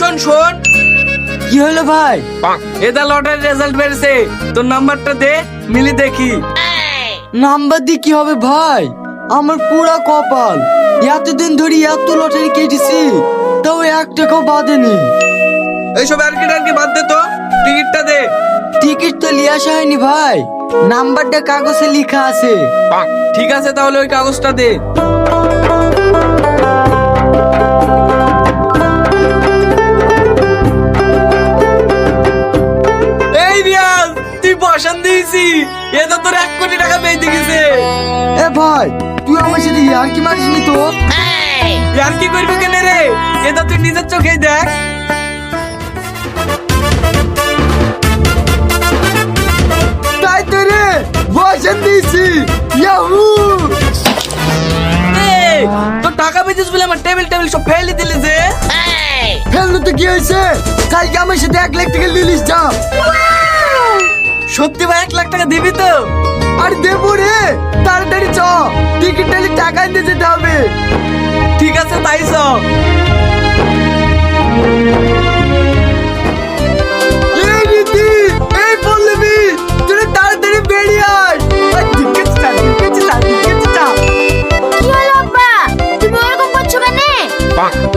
শোন শোন। কি হলো ভাই? এটা লটারি রেজাল্ট বেরিয়েছে তোর নাম্বারটা দে মিলি দেখি। নাম্বার দিয়ে কি হবে ভাই? আমার পুরা কপাল। এতদিন ধরে এত লটারি কেটেছি তাও এক টাকাও বাদেনি। এইসব আর কি আর কি বাদ দে তো। টিকিটটা দে। টিকিট তো লিয়ে আসা হয়নি ভাই। নাম্বারটা কাগজে লেখা আছে। ঠিক আছে তাহলে ওই কাগজটা দে। দিয়েছি এটা তোর এক কোটি টাকা পেয়ে গেছে। এ ভাই তুই আমার সাথে আর কি মারিস নি তো আর কি করবি কেন রে? এটা তুই নিজের চোখেই দেখ। তাই তো রে বসেন দিয়েছি ইয়াহু এই, তোর টাকা পেয়েছিস বলে আমার টেবিল টেবিল সব ফেলে দিলি যে। ফেলল তো কি হয়েছে? কালকে আমার সাথে এক লাখ টাকা লিলিস যা সত্যি ভাই এক লাখ টাকা দিবি তো? আর দেবো রে তাড়াতাড়ি চ টিকিট টালি টাকা নিতে যেতে হবে। ঠিক আছে তাই চা।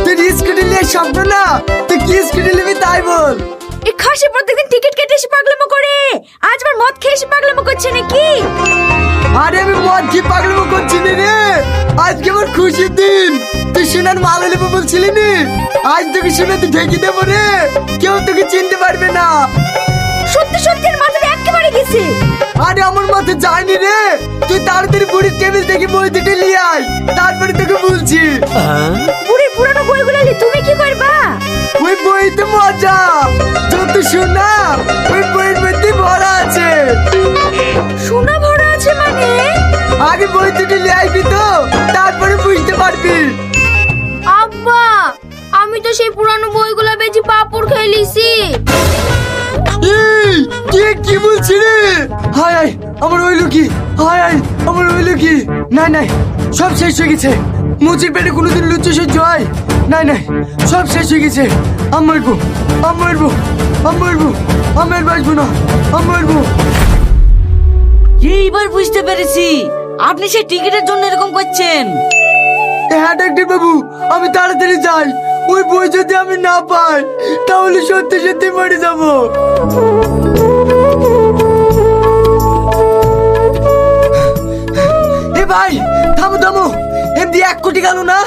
তুই স্কুটি নিয়ে স্বপ্ন না? তুই কি স্কুটি নিবি তাই বল। এই খাসি প্রত্যেকদিন টিকিট কেটে এসে পাগলামো করে। মদ খেয়ে এসে পাগলামো করছে নাকি? আরে আমি মদ কি পাগলামো করছি না রে। আজকে আমার খুশির দিন। তুই সোনার মাল নেব বলছিলি নি? আজ তোকে শুনে তুই ঢেকে দেবো রে। কেউ তোকে চিনতে পারবে না। সত্যি সত্যি এর মাথাটা একেবারে গেছে। আরে আমার মাথা যায়নি রে। তুই তাড়াতাড়ি বুড়ির টেবিল থেকে বই দুটো নিয়ে আয়। তারপরে তোকে বলছি। আগে বই দুটো নিয়ে আসবি তো? তারপরে বুঝতে পারবি। আব্বা আমি তো সেই পুরানো বইগুলো বেচি পাপড় খেয়ে লিছি কে কি বলছি রে? হায় হায় আমার হইল কি? হায় হায় আমার হইল কি? না না সব শেষ হয়ে গেছে। মুচির পেটে কোনোদিন লুচি সহ্য হয়? না না সব শেষ হয়ে গেছে। আমার বউ আমার বউ আমার বউ আমার বাঁচবো না। আমার বউ এইবার বুঝতে পেরেছি। আপনি সেই টিকিটের জন্য এরকম করছেন? হ্যাঁ ডাক্তার বাবু, আমি তাড়াতাড়ি যাই। ওই বই যদি আমি না পাই, তাহলে সত্যি সত্যি মরে যাব। এ ভাই, থামো থামো। এমনি এক কোটি গেল না?